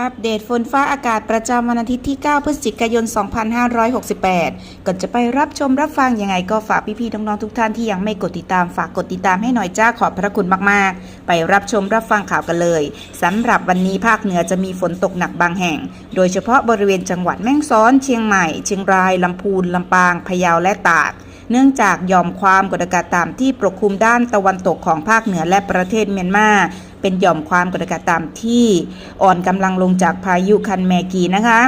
อัปเดตฝนฟ้าอากาศประจำวันอาทิตย์ที่ 9 พฤศจิกายน 2568 ก่อนจะไปรับชมรับฟังยังไงก็ฝากพี่ๆน้องๆทุกท่านที่ยังไม่กดติดตามฝากกดติดตามให้หน่อยจ้าขอบพระคุณมากๆ ไปรับชมรับฟังข่าวกันเลยสำหรับวันนี้ภาคเหนือจะมีฝนตกหนักบางแห่ง โดยเฉพาะบริเวณจังหวัดแม่ฮ่องสอน เชียงใหม่ เชียงรายลำพูนลำปางพะเยาและตากเนื่องจากยอมความกดอากาศต่ำที่ปกคลุมด้านตะวันตกของภาคเหนือและประเทศเมียนมา เป็นหย่อมความกดอากาศต่ำที่อ่อนกำลังลงจากพายุคันแมกีนะคะ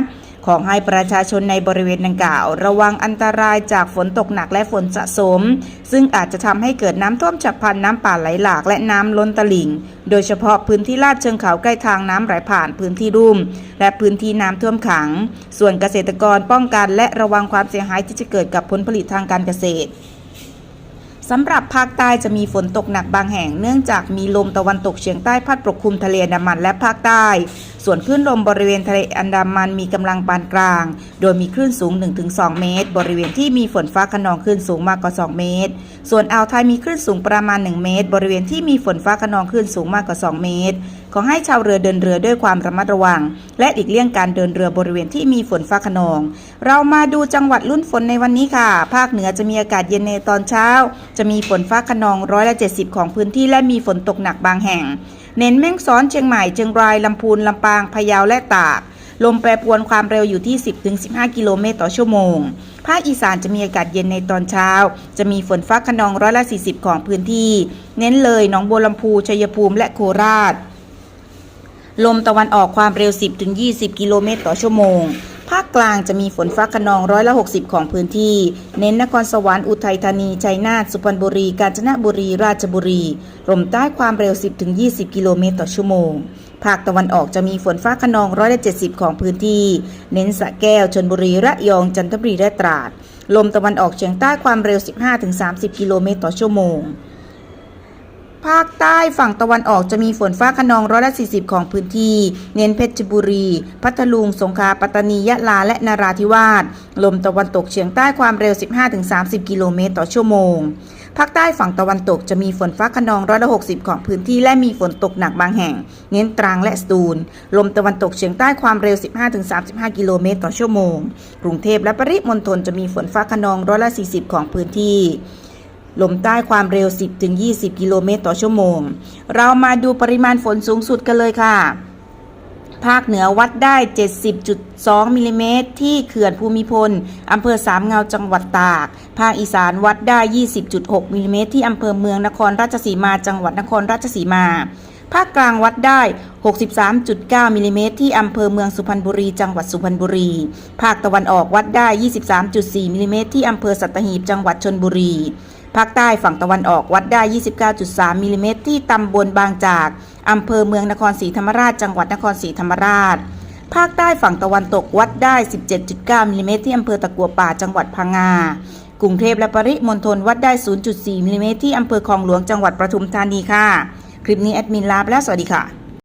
ขอให้ประชาชนในบริเวณดังกล่าว ระวังอันตรายจากฝนตกหนักและฝนสะสม ซึ่งอาจจะทำให้เกิดน้ำท่วมฉับพลันน้ำป่าไหลหลากและน้ำล้นตลิ่ง โดยเฉพาะพื้นที่ลาดเชิงเขาใกล้ทางน้ำไหลผ่านพื้นที่รุ่ม และพื้นที่น้ำท่วมขัง ส่วนเกษตรกรป้องกันและระวังความเสียหายที่จะเกิดกับผลผลิตทางการเกษตร สำหรับภาคใต้จะมีฝนตกหนักบางแห่งเนื่องจากมีลมตะวันตกเฉียงใต้พัดปกคลุมทะเลอันดามันและภาคใต้ ส่วนคลื่นลมบริเวณทะเลอันดามันมีกำลังปานกลาง โดยมีคลื่นสูง 1-2 เมตร บริเวณที่มีฝนฟ้าขนองคลื่นสูงมากกว่า 2 เมตร ส่วนอ่าวไทยมีคลื่นสูงประมาณ 1 เมตร บริเวณที่มีฝนฟ้าขนองคลื่นสูงมากกว่า 2 เมตร ขอให้ชาวเรือเดินเรือด้วยความระมัดระวัง และหลีกเลี่ยงการเดินเรือบริเวณที่มีฝนฟ้าขนอง เรามาดูจังหวัดลุ่นฝนในวันนี้ค่ะ ภาคเหนือจะมีอากาศเย็นในตอนเช้าจะมีฝนฟ้าขนองร้อยละ 70 ของพื้นที่และมีฝนตกหนักบางแห่ง เน้นแม่งซ้อนเชียงใหม่เชียงรายลำพูนลำปางพะเยาและตาก ลมแปรปรวนความเร็วอยู่ที่ 10-15 กิโลเมตรต่อชั่วโมง ภาคอีสานจะมีอากาศเย็นในตอนเช้า จะมีฝนฟ้าขนองร้อยละ 40 ของพื้นที่ เน้นเลยหนองบัวลำพูชัยภูมิและโคราชลมตะวันออกความเร็ว 10-20 กิโลเมตรต่อชั่วโมง ภาคกลางจะมีฝนฟ้าขนองร้อยละ 60 ของพื้นที่ เน้นนครสวรรค์อุทัยธานีชัยนาทสุพรรณบุรี กาญจนบุรี ราชบุรีลมใต้ความเร็ว 10-20 กิโลเมตรต่อชั่วโมง ภาคตะวันออกจะมีฝนฟ้าขนองร้อยละ 70 ของพื้นที่ เน้นสระแก้วชนบุรีระยองจันทบุรีและตราด ลมตะวันออกเฉียงใต้ความเร็ว 15-30 กิโลเมตรต่อชั่วโมง ภาคใต้ฝั่งตะวันออกจะมีฝนฟ้าขนองร้อยละ40 ของพื้นที่ เน้นเพชรบุรี พัทลุง สงขลา ปัตตานี ยะลา และนาราธิวาส ลมตะวันตกเฉียงใต้ความเร็ว 15-30 กิโลเมตรต่อชั่วโมง ภาคใต้ฝั่งตะวันตกจะมีฝนฟ้าขนองร้อยละ60 ของพื้นที่และมีฝนตกหนักบางแห่ง เน้นตรังและสตูล ลมตะวันตกเฉียงใต้ความเร็ว 15-35 กิโลเมตรต่อชั่วโมง กรุงเทพและปริมณฑลจะมีฝนฟ้าขนองร้อยละ40 ของพื้นที่ ลมใต้ความเร็ว 10-20 กิโลเมตรต่อชั่วโมง เรามาดูปริมาณฝนสูงสุดกันเลยค่ะ ภาคเหนือวัดได้ 70.2 มิลลิเมตรที่เขื่อนภูมิพล อำเภอสามเงาจังหวัดตาก ภาคอีสานวัดได้ 20.6 มิลลิเมตรที่อำเภอเมืองนครราชสีมา จังหวัดนครราชสีมาภาคกลางวัดได้ 63.9 มิลลิเมตรที่อำเภอเมืองสุพรรณบุรี จังหวัดสุพรรณบุรี ภาคตะวันออกวัดได้ 23.4 มิลลิเมตรที่อำเภอสัตหีบ จังหวัดชนบุรี ภาคใต้ฝั่งตะวันออกวัดได้ 29.3มิลลิเมตรที่ตำบลบางจากอำเภอเมืองนครศรีธรรมราช จังหวัดนครศรีธรรมราช ภาคใต้ฝั่งตะวันตกวัดได้ 17.9มิลลิเมตรที่อำเภอตะกัวป่าจังหวัดพังงากรุงเทพและปริมณฑลวัดได้ 0.4มิลลิเมตรที่อำเภอคลองหลวงจังหวัดปทุมธานีค่ะ คลิปนี้แอดมินลาไปแล้วสวัสดีค่ะ